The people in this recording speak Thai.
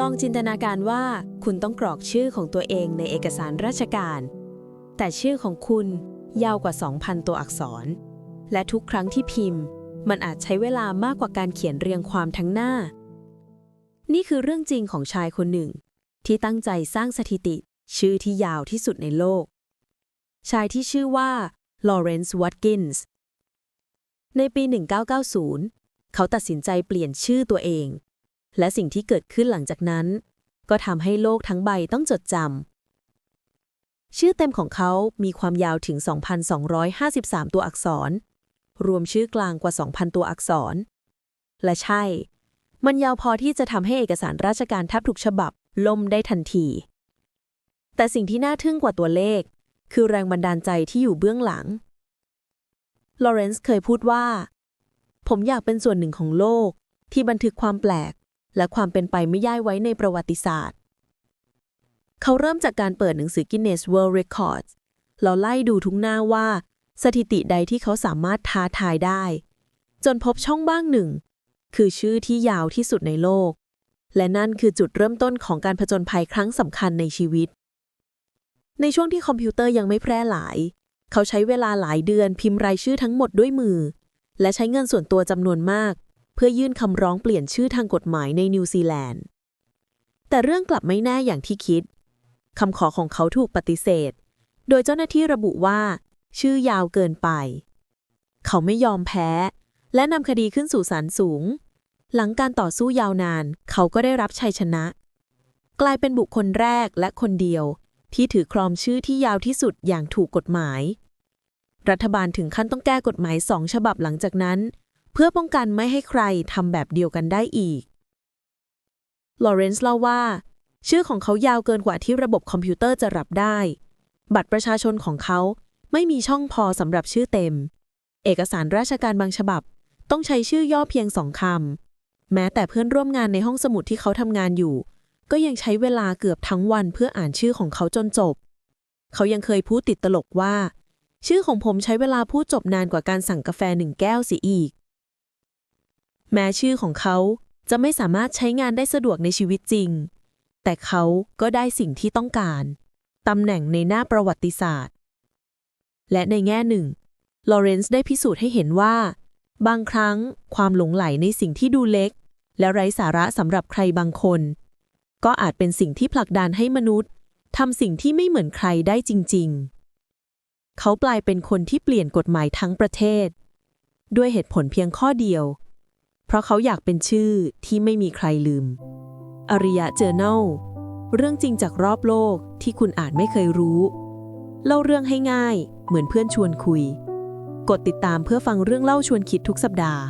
ลองจินตนาการว่าคุณต้องกรอกชื่อของตัวเองในเอกสารราชการ แต่ชื่อของคุณยาวกว่า 2,000 ตัวอักษร และทุกครั้งที่พิมพ์ มันอาจใช้เวลามากกว่าการเขียนเรียงความทั้งหน้า นี่คือเรื่องจริงของชายคนหนึ่ง ที่ตั้งใจสร้างสถิติ ชื่อที่ยาวที่สุดในโลก ชายที่ชื่อว่าลอเรนซ์วัตกินส์ในปี 1990 เขาตัดสินใจเปลี่ยนชื่อตัวเอง และสิ่งที่เกิดขึ้นหลังจากนั้น ก็ทำให้โลกทั้งใบต้องจดจำ ชื่อเต็มของเขามีความยาวถึง 2,253 ตัวอักษร รวมชื่อกลางกว่า 2,000 ตัวอักษร และใช่ มันยาวพอที่จะทำให้เอกสารราชการแทบทุกฉบับล่มได้ทันที แต่สิ่งที่น่าทึ่งกว่าตัวเลข คือแรงบันดาลใจที่อยู่เบื้องหลัง ลอเรนซ์เคยพูดว่า ผมอยากเป็นส่วนหนึ่งของโลกที่บันทึกความแปลก และความเป็นไปไม่ย่ายไว้ในประวัติศาสตร์ เขาเริ่มจากการเปิดหนังสือ Guinness World Records แล้วไล่ดูทุกหน้าว่า สถิติใดที่เขาสามารถท้าทายได้ จนพบช่องบ้างหนึ่ง คือชื่อที่ยาวที่สุดในโลก และนั่นคือจุดเริ่มต้นของการผจญภัยครั้งสำคัญในชีวิต ในช่วงที่คอมพิวเตอร์ยังไม่แพร่หลาย เขาใช้เวลาหลายเดือนพิมพ์รายชื่อทั้งหมดด้วยมือ และใช้เงินส่วนตัวจำนวนมาก เพื่อยื่นคำร้องเปลี่ยนชื่อทางกฎหมายในนิวซีแลนด์ แต่เรื่องกลับไม่แน่อย่างที่คิด คำขอของเขาถูกปฏิเสธ โดยเจ้าหน้าที่ระบุว่า ชื่อยาวเกินไป เขาไม่ยอมแพ้ และนำคดีขึ้นสู่ศาลสูง หลังการต่อสู้ยาวนาน เขาก็ได้รับชัยชนะ กลายเป็นบุคคลแรกและคนเดียว ที่ถือครองชื่อที่ยาวที่สุดอย่างถูกกฎหมาย รัฐบาลถึงขั้นต้องแก้กฎหมายสองฉบับหลังจากนั้น เพื่อป้องกันไม่ให้ใครทำแบบเดียวกันได้อีก ลอเรนซ์เล่าว่า ชื่อของเขายาวเกินกว่าที่ระบบคอมพิวเตอร์จะรับได้ บัตรประชาชนของเขาไม่มีช่องพอสำหรับชื่อเต็ม เอกสารราชการบางฉบับ ต้องใช้ชื่อย่อเพียงสองคำ แม้แต่เพื่อนร่วมงานในห้องสมุดที่เขาทำงานอยู่ ก็ยังใช้เวลาเกือบทั้งวันเพื่ออ่านชื่อของเขาจนจบ เขายังเคยพูดติดตลกว่า ชื่อของผมใช้เวลาพูดจบนานกว่าการสั่งกาแฟหนึ่งแก้วเสียอีก แม้ชื่อของเขาจะไม่สามารถใช้งานได้สะดวกในชีวิตจริง แต่เขาก็ได้สิ่งที่ต้องการ ตำแหน่งในหน้าประวัติศาสตร์ และในแง่หนึ่ง ลอเรนซ์ได้พิสูจน์ให้เห็นว่า บางครั้งความหลงไหลในสิ่งที่ดูเล็ก และไร้สาระสำหรับใครบางคน ก็อาจเป็นสิ่งที่ผลักดันให้มนุษย์ทำสิ่งที่ไม่เหมือนใครได้จริง ๆ เขากลายเป็นคนที่เปลี่ยนกฎหมายทั้งประเทศ ด้วยเหตุผลเพียงข้อเดียว เพราะเขาอยากเป็นชื่อที่ไม่มีใครลืม อริยะเจอเนลเรื่องจริงจากรอบโลกที่คุณอาจไม่เคยรู้ เล่าเรื่องให้ง่ายเหมือนเพื่อนชวนคุย กดติดตามเพื่อฟังเรื่องเล่าชวนคิดทุกสัปดาห์